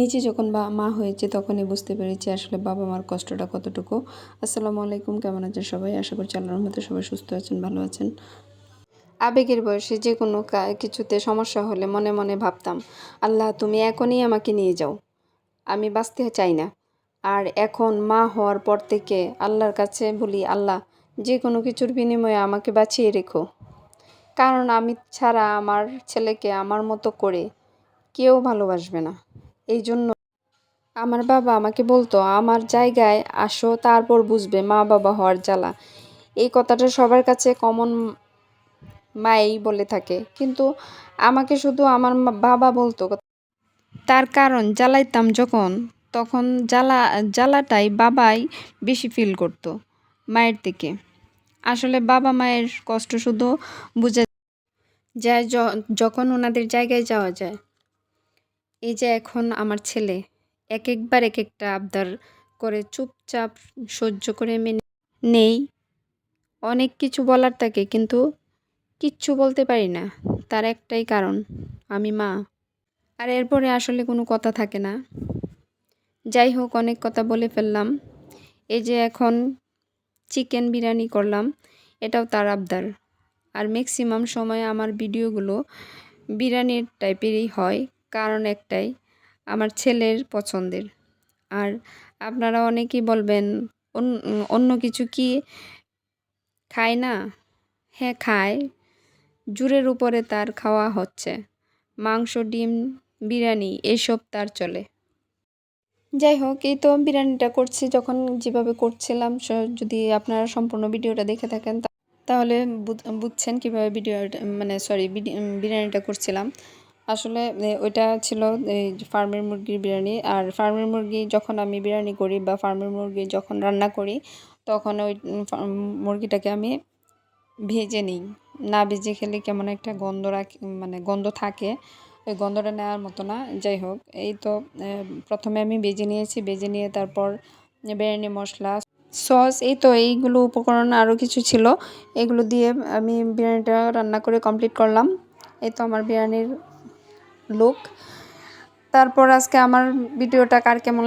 নিজে যখন বা মা হয়েছে তখনই বুঝতে পেরেছি আসলে বাবা মার কষ্টটা কতটুকু। আসসালামু আলাইকুম, কেমন আছেন সবাই? আশা করছি আল্লাহর মধ্যে সবাই সুস্থ আছেন, ভালো আছেন। আবেগের বয়সে যে কোনো কিছুতে সমস্যা হলে মনে মনে ভাবতাম, আল্লাহ তুমি এখনই আমাকে নিয়ে যাও। আমি বাঁচতে চাই না। আর এখন মা হওয়ার পর থেকে আল্লাহর কাছে বলি, আল্লাহ, যে কোনো কিছুর বিনিময়ে আমাকে বাঁচিয়ে রেখো। কারণ আমি ছাড়া আমার ছেলেকে আমার মতো করে কেউ ভালোবাসবে না। এই জন্য আমার বাবা আমাকে বলতো, আমার জায়গায় আসো, তারপর বুঝবে মা বাবা হওয়ার জ্বালা। এই কথাটা সবার কাছে কমন মাই বলে থাকে। কিন্তু আমাকে শুধু আমার বাবা বলতো তার কারণ জ্বালাইতাম যখন, তখন জ্বালা, জ্বালাটাই বাবাই বেশি ফিল করতো মায়ের থেকে। আসলে বাবা মায়ের কষ্ট শুধু বুঝে যায়, যখন ওনাদের জায়গায় যাওয়া যায়। এই যে এখন আমার ছেলে এক একবার এক একটা আবদার করে চুপচাপ সহ্য করে মেনে নেই। অনেক কিছু বলার থাকে কিন্তু কিচ্ছু বলতে পারি না। তার একটাই কারণ, আমি মা। আর এরপরে আসলে কোনো কথা থাকে না। যাই হোক, অনেক কথা বলে ফেললাম। এই যে এখন চিকেন বিরিয়ানি করলাম, এটাও তার আবদার। আর ম্যাক্সিমাম সময় আমার ভিডিওগুলো বিরিয়ানির টাইপেরই হয়। কারণ একটাই, আমার ছেলের পছন্দের। আর আপনারা অনেকেই বলবেন, অন- অন্য কিছু কি খায় না? হ্যাঁ খায়। জোরের উপরে তার খাওয়া হচ্ছে। মাংস, ডিম, বিরিয়ানি, এসব তার চলে। যাই হোক, এই তো বিরিয়ানিটা করছি। যখন যেভাবে করছিলাম যদি আপনারা সম্পূর্ণ ভিডিওটা দেখে থাকেন তাহলে বুঝ- বুঝছেন কীভাবে ভিডিও মানে সরি বিরিয়ানিটা করছিলাম। আসলে ওইটা ছিল এই ফার্মের মুরগির বিরিয়ানি। আর ফার্মের মুরগি যখন আমি বিরিয়ানি করি বা ফার্মের মুরগি যখন রান্না করি, তখন ওই মুরগিটাকে আমি ভেজে নিই। না ভেজে খেলে কেমন একটা গন্ধ রাখ মানে গন্ধ থাকে। ওই গন্ধটা নেওয়ার মতো না, যাই হোক। এই তো প্রথমে আমি ভেজে নিয়েছি, ভেজে নিয়ে তারপর বিরিয়ানি মশলা, সস, এই তো এইগুলো উপকরণ আরও কিছু ছিল। এগুলো দিয়ে আমি বিরিয়ানিটা রান্না করে কমপ্লিট করলাম। এই তো আমার বিরিয়ানির লুক। তারপর আজকে আমার ভিডিওটা কার কেমন